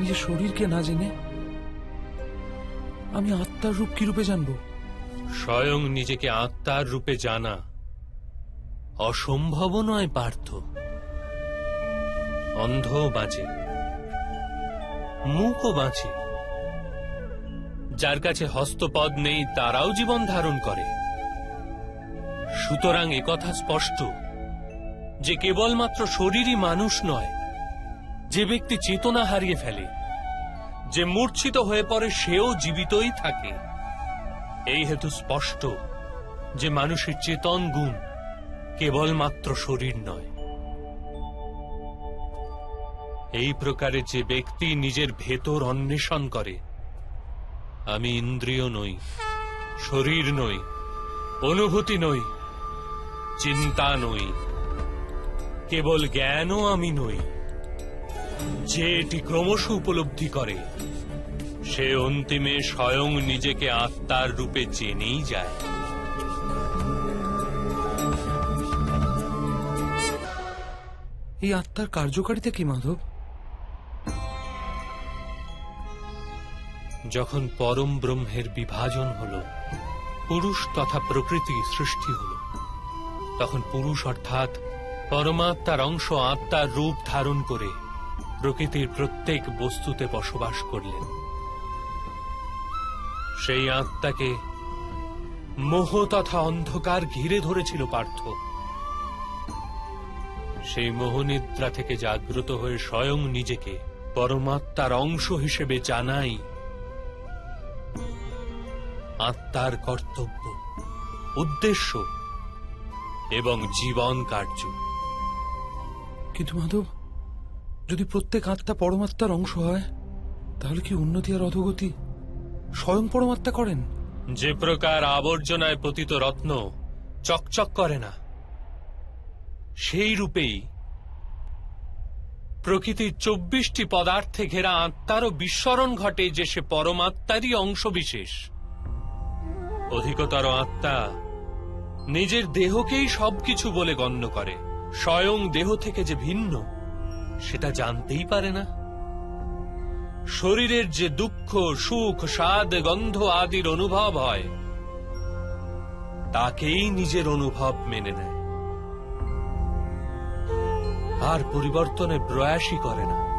নিজের শরীরকে না জেনে আমি আত্মার রূপ কি রূপে জানব? স্বয়ং নিজেকে আত্মার রূপে জানা অসম্ভব নয় পার্থ। অন্ধ বাঁচে মুখও বাঁচে যার কাছে হস্তপদ নেই, তারাও জীবন ধারণ করে। সুতরাং একথা স্পষ্ট যে কেবলমাত্র শরীরই মানুষ নয় যে ব্যক্তি চেতনা হারিয়ে ফেলে, যে মূর্ছিত হয়ে পড়ে সেও জীবিতই থাকে। এই হেতু স্পষ্ট যে মানুষের চেতন গুণ কেবলমাত্র শরীর নয়। এই প্রকারে যে ব্যক্তি নিজের ভেতর অন্বেষণ করে, আমি ইন্দ্রিয় নই, শরীর নই, অনুভূতি নই, চিন্তা নই, কেবল জ্ঞানও আমি নই। যে এটি ক্রমশ উপলব্ধি করে সে অন্তিমে স্বয়ং নিজেকে আত্মার রূপে জেনেই যায়। এই আত্মার কার্যকারিতা কি মাধব? যখন পরম ব্রহ্মের বিভাজন হল পুরুষ তথা প্রকৃতি সৃষ্টি হল তখন পুরুষ অর্থাৎ পরমাত্মার অংশ আত্মার রূপ ধারণ করে প্রকৃতির প্রত্যেক বস্তুতে বসবাস করলেন। সেই আত্মাকে মোহ তথা অন্ধকার ঘিরে ধরেছিল পার্থ। সেই মোহনিদ্রা থেকে জাগ্রত হয়ে স্বয়ং নিজেকে পরমাত্মার অংশ হিসেবে জানাই আত্মার কর্তব্য, উদ্দেশ্য এবং জীবন কার্য। কিন্তু মাধব যদি প্রত্যেক আত্মা পরমাত্মার অংশ হয়, তাহলে কি উন্নতি আর অধোগতি স্বয়ং পরমাত্মা করেন? যে প্রকার আবর্জনায় পতিত রত্ন চকচক করে না, সেই রূপেই প্রকৃতির চব্বিশটি পদার্থে ঘেরা আত্মারও বিস্মরণ ঘটে যে সে পরমাত্মারই অংশবিশেষ। অধিকতর আত্মা নিজের দেহকেই সবকিছু বলে গণ্য করে, স্বয়ং দেহ থেকে যে ভিন্ন সেটা জানতেই পারে না। শরীরের যে দুঃখ, সুখ, স্বাদ, গন্ধ আদির অনুভব হয়, তাকেই নিজের অনুভব মেনে নেয়। আর পরিবর্তনের প্রয়াসই করে না।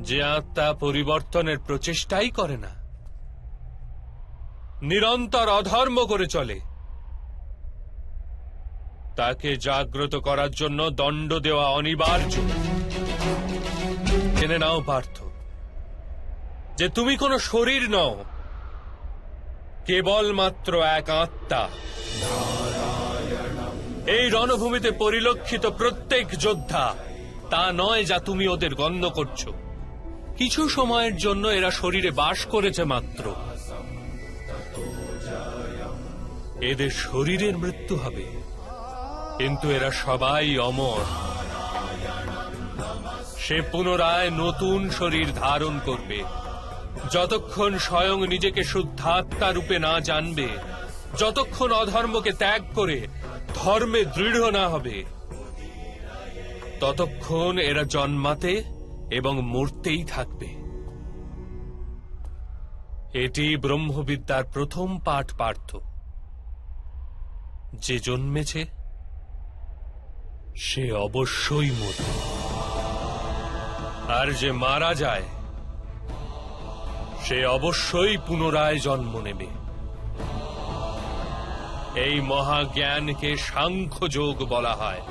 যে আত্মা পরিবর্তনের প্রচেষ্টাই করে না, নিরন্তর অধর্ম করে চলে। তাকে জাগ্রত করার জন্য দণ্ড দেওয়া অনিবার্য। জেনে নাও, পার্থ, যে তুমি কোনো শরীর নও, কেবলমাত্র এক আত্মা। এই রণভূমিতে পরিলক্ষিত প্রত্যেক যোদ্ধা, তা নয় যা তুমি ওদের গণ্য করছ। কিছু সময়ের জন্য এরা শরীরে বাস করেছে মাত্র। এদের শরীরের মৃত্যু হবে। কিন্তু এরা সবাই অমর। সে পুনরায় নতুন শরীর ধারণ করবে। যতক্ষণ স্বয়ং নিজেকে শুদ্ধাত্মা রূপে না জানবে, যতক্ষণ অধর্মকে ত্যাগ করে ধর্মে দৃঢ় না হবে, ততক্ষণ এরা জন্মাতে এবং মরতেই থাকবে। এটি ব্রহ্মবিদ্যার প্রথম পাঠ পার্থ। যে জন্মেছে সে অবশ্যই মরবে আর যে মারা যায়, সে অবশ্যই পুনরায় জন্ম নেবে। এই মহাজ্ঞানকে সাংখ্য যোগ বলা হয়।